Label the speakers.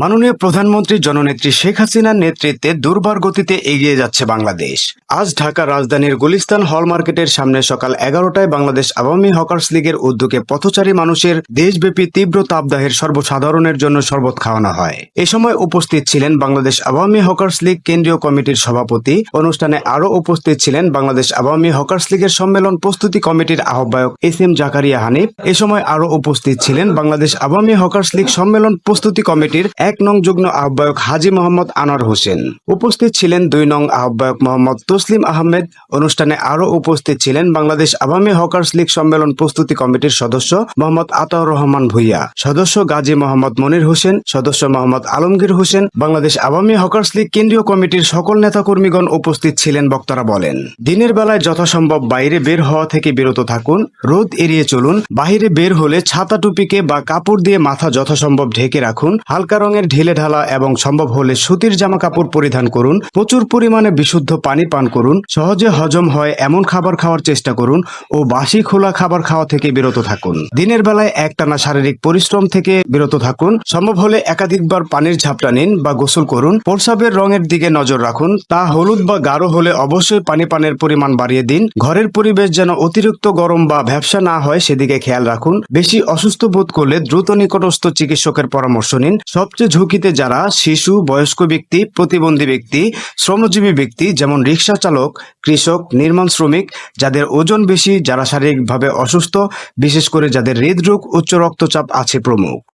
Speaker 1: মাননীয় প্রধানমন্ত্রী জননেত্রী শেখ হাসিনার নেতৃত্বে দুর্বার গতিতে এগিয়ে যাচ্ছে বাংলাদেশ। আজ ঢাকা রাজধানীর গুলিস্তান হল মার্কেটের সামনে সকাল এগারোটায় বাংলাদেশ আওয়ামী হকার্স লীগের উদ্যোগে পথচারী মানুষের দেশব্যাপী তীব্র তাপদাহের সর্বসাধারণের জন্য শরবত খাওয়ানো হয়। এ সময় উপস্থিত ছিলেন বাংলাদেশ আওয়ামী হকার্স লীগ কেন্দ্রীয় কমিটির সভাপতি। অনুষ্ঠানে আরও উপস্থিত ছিলেন বাংলাদেশ আওয়ামী হকার্স লীগের সম্মেলন প্রস্তুতি কমিটির আহ্বায়ক এস এম জাকারিয়া হানিফ। এ সময় আরও উপস্থিত ছিলেন বাংলাদেশ আওয়ামী হকার্স লীগ সম্মেলন প্রস্তুতি কমিটির এক নং যুগ্ম আহ্বায়ক হাজি মোহাম্মদ আনোয়ার হোসেন। উপস্থিত ছিলেন দুই নং আহ্বায়ক মোহাম্মদ তসলিম আহমেদ। অনুষ্ঠানে আরও উপস্থিত ছিলেন বাংলাদেশ আওয়ামী হকার্স লীগ সম্মেলন প্রস্তুতি কমিটির সদস্য মোহাম্মদ আতাউর রহমান ভুইয়া, সদস্য গাজী মোহাম্মদ মনির হোসেন, সদস্য মোহাম্মদ আলমগীর হোসেন, বাংলাদেশ আওয়ামী হকার্স লীগ কেন্দ্রীয় কমিটির সকল নেতাকর্মীগণ উপস্থিত ছিলেন, বক্তারা বলেন, দিনের বেলায় যথাসম্ভব বাইরে বের হওয়া থেকে বিরত থাকুন, রোদ এড়িয়ে চলুন বাইরে বের হলে ছাতা টুপিকে বা কাপড় দিয়ে মাথা যথাসম্ভব ঢেকে রাখুন, হালকা রঙের ঢিলে ঢালা এবং সম্ভব হলে সুতির জামা কাপড় পরিধান করুন, প্রচুর পরিমাণে বিশুদ্ধ পানি পান করুন, সহজে হজম হয় এমন খাবার খাওয়ার চেষ্টা করুন ও বাসি খোলা খাবার খাওয়া থেকে বিরত থাকুন। দিনের বেলায় একটানা শারীরিক পরিশ্রম থেকে বিরত থাকুন, সম্ভব হলে একাধিকবার পানির ঝাপটা নিন বা গোসল করুন, প্রস্রাবের রঙের দিকে নজর রাখুন, তা হলুদ বা গাঢ় হলে অবশ্যই পানি পানের পরিমাণ বাড়িয়ে দিন, ঘরের পরিবেশ যেন অতিরিক্ত গরম বা ভ্যাবসা না হয় সেদিকে খেয়াল রাখুন, বেশি অসুস্থ বোধ করলে দ্রুত নিকটস্থ চিকিৎসকের পরামর্শ নিন সবচেয়ে ঝুঁকিতে যারা শিশু, বয়স্ক ব্যক্তি, প্রতিবন্ধী ব্যক্তি, শ্রমজীবী ব্যক্তি, যেমন রিক্সা চালক, কৃষক, নির্মাণ শ্রমিক, যাদের ওজন বেশি, যারা শারীরিকভাবে অসুস্থ, বিশেষ করে যাদের হৃদরোগ, উচ্চ রক্তচাপ আছে প্রমুখ।